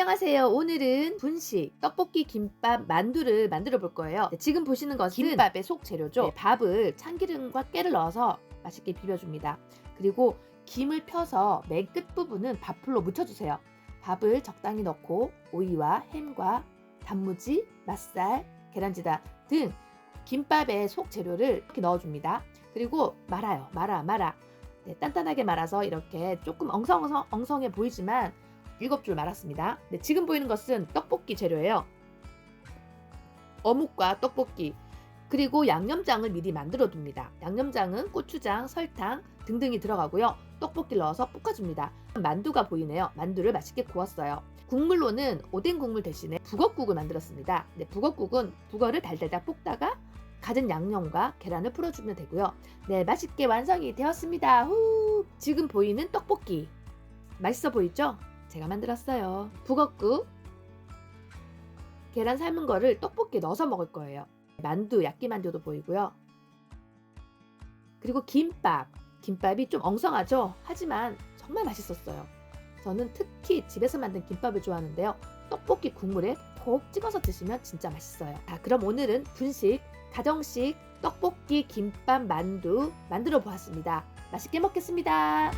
안녕하세요. 오늘은 분식, 떡볶이, 김밥, 만두를 만들어 볼 거예요. 네, 지금 보시는 것은 김밥의 속 재료죠. 네, 밥을 참기름과 깨를 넣어서 맛있게 비벼줍니다. 그리고 김을 펴서 맨 끝부분은 밥풀로 묻혀주세요. 밥을 적당히 넣고 오이와 햄과 단무지, 맛살, 계란지다 등 김밥의 속 재료를 이렇게 넣어줍니다. 그리고 말아요. 말아, 말아. 네, 단단하게 말아서 이렇게 조금 엉성엉성, 엉성해 보이지만 일곱 줄 말았습니다. 네, 지금 보이는 것은 떡볶이 재료예요. 어묵과 떡볶이 그리고 양념장을 미리 만들어 둡니다. 양념장은 고추장, 설탕 등등이 들어가고요. 떡볶이를 넣어서 볶아줍니다. 만두가 보이네요. 만두를 맛있게 구웠어요. 국물로는 오뎅 국물 대신에 북엇국을 만들었습니다. 네, 북엇국은 북어를 달달달 볶다가 가진 양념과 계란을 풀어주면 되고요. 네, 맛있게 완성이 되었습니다. 후! 지금 보이는 떡볶이. 맛있어 보이죠? 제가 만들었어요. 북엇국. 계란 삶은 거를 떡볶이에 넣어서 먹을 거예요. 만두, 야끼만두도 보이고요. 그리고 김밥. 김밥이 좀 엉성하죠? 하지만 정말 맛있었어요. 저는 특히 집에서 만든 김밥을 좋아하는데요. 떡볶이 국물에 콕 찍어서 드시면 진짜 맛있어요. 자, 그럼 오늘은 분식, 가정식, 떡볶이, 김밥, 만두 만들어 보았습니다. 맛있게 먹겠습니다.